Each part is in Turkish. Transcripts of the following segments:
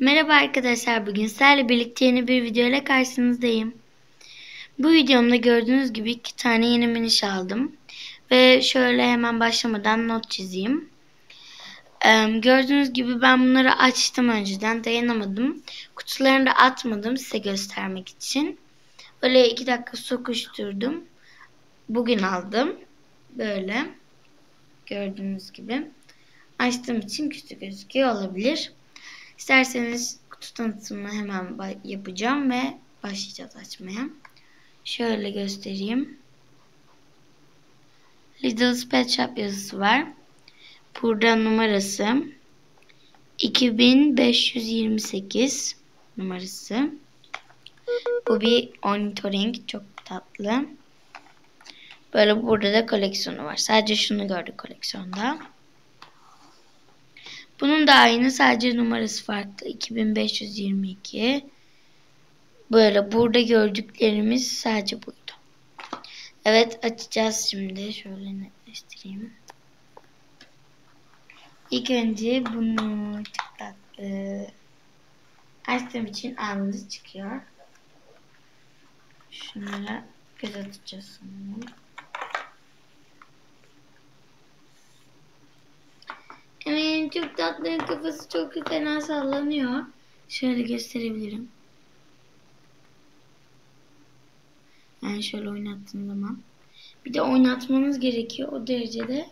Merhaba arkadaşlar bugün sizlerle birlikte yeni bir video ile karşınızdayım. Bu videomda gördüğünüz gibi iki tane yeni miniş aldım. Ve şöyle hemen başlamadan not çizeyim. Ee, gördüğünüz gibi ben bunları açtım önceden dayanamadım. Kutularını da atmadım size göstermek için. Böyle iki dakika sokuşturdum. Bugün aldım. Böyle. Gördüğünüz gibi. Açtığım için kötü gözüküyor olabilir. İsterseniz kutu tanıtımını hemen yapacağım ve başlayacağız açmaya. Şöyle göstereyim. Lidl Pet Shop yazısı var. Burada numarası 2528 numarası. Bu bir ornitoring çok tatlı. Böyle burada da koleksiyonu var. Sadece şunu gördük koleksiyonda. Bunun da aynı sadece numarası farklı. 2522. Böyle burada gördüklerimiz sadece buydu. Evet açacağız şimdi. Şöyle netleştireyim. İlk önce bunu çok tatlı açtığım için anında çıkıyor. Şunlara göz atacağız sanırım. Çok tatlı kafası çok fena sallanıyor. Şöyle gösterebilirim. Yani şöyle oynattığım zaman. Bir de oynatmanız gerekiyor. O derecede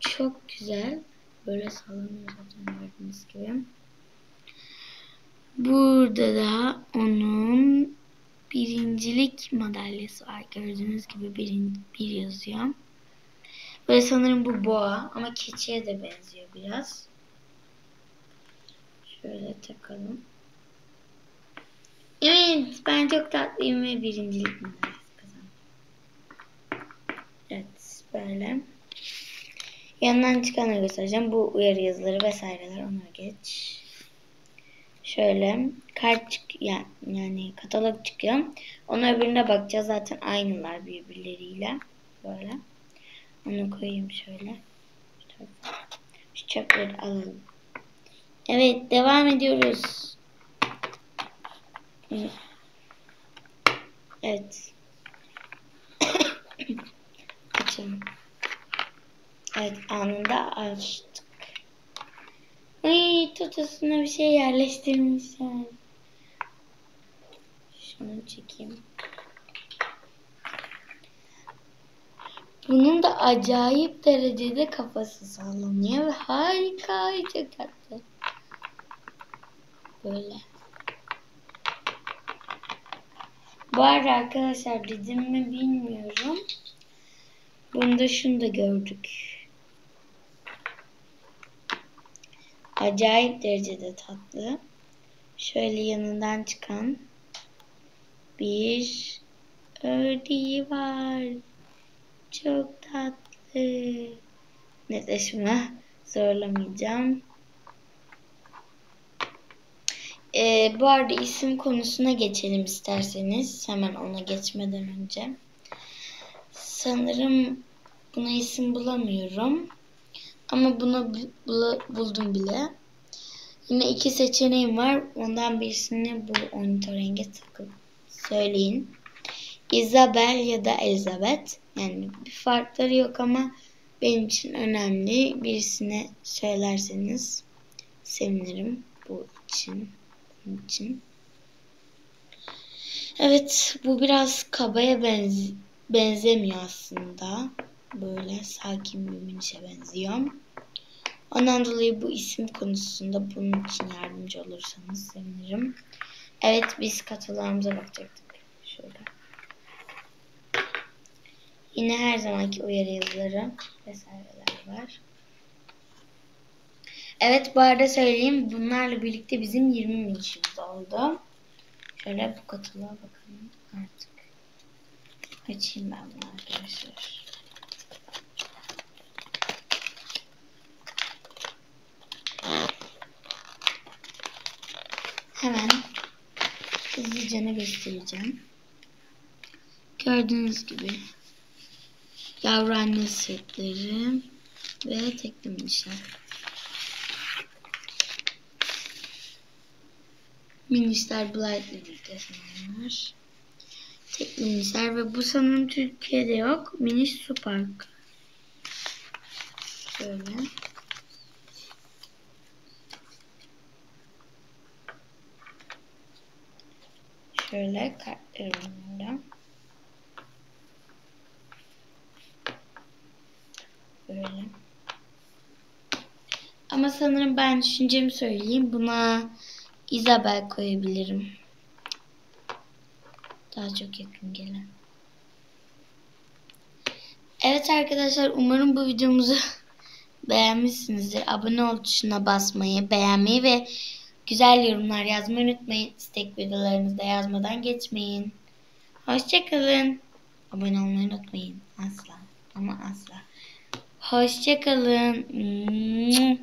çok güzel. Böyle sallanıyor zaten gördüğünüz gibi. Burada da onun birincilik madalyası var. Gördüğünüz gibi bir, bir yazıyor. Böyle sanırım bu boğa ama keçiye de benziyor biraz. Şöyle takalım. Evet ben çok tatlıyım ve birincilik kazandım. Evet böyle. Yandan çıkanları göstereceğim. Bu uyarı yazıları vesaireler ona geç. Şöyle kart çık yani, yani katalog çıkıyor. Ona öbürüne bakacağız. Zaten aynılar birbirleriyle. Böyle. Onu koyayım şöyle. Şu çöpleri alalım. Evet devam ediyoruz. Evet. Açalım. Evet anında açtık. Ay tutusuna bir şey yerleştirmişler. Şunu çekeyim. Bunun da acayip derecede kafası sallanıyor ve harika çok tatlı. Böyle. Bu arada arkadaşlar dedim mi bilmiyorum. Bunda şunu da gördük. Acayip derecede tatlı. Şöyle yanından çıkan bir ördeği var. Çok tatlı. Netleşme zorlamayacağım. Ee, bu arada isim konusuna geçelim isterseniz. Hemen ona geçmeden önce. Sanırım buna isim bulamıyorum. Ama bunu buldum bile. Yine iki seçeneğim var. Ondan birisini bu ornitorenge takıp söyleyin. Isabel ya da Elizabeth. Yani bir farkları yok ama benim için önemli. Birisine söylerseniz sevinirim bu için. Bunun için. Evet bu biraz kabaya benz benzemiyor aslında. Böyle sakin bir minişe benziyor. Ondan dolayı bu isim konusunda bunun için yardımcı olursanız sevinirim. Evet biz katılarımıza bakacaktık. Şurada. Yine her zamanki uyarı yazıları vesaireler var. Evet bu arada söyleyeyim. Bunlarla birlikte bizim 20 minişimiz oldu. Şöyle bu katılığa bakalım artık. Açayım ben bunu arkadaşlar. Hemen hızlıca ne göstereceğim. Gördüğünüz gibi yavru setleri ve tekli minişler. Minişler Blight'le birlikte sanırlar. Tek minişler ve bu sanırım Türkiye'de yok. Miniş Su Park. Şöyle. Şöyle kartlarım burada. Böyle. Ama sanırım ben düşüncemi söyleyeyim. Buna Isabel koyabilirim. Daha çok yakın gelen. Evet arkadaşlar umarım bu videomuzu beğenmişsinizdir. Abone ol tuşuna basmayı, beğenmeyi ve güzel yorumlar yazmayı unutmayın. İstek videolarınızda yazmadan geçmeyin. Hoşçakalın. Abone olmayı unutmayın. Asla ama asla. Hoşçakalın.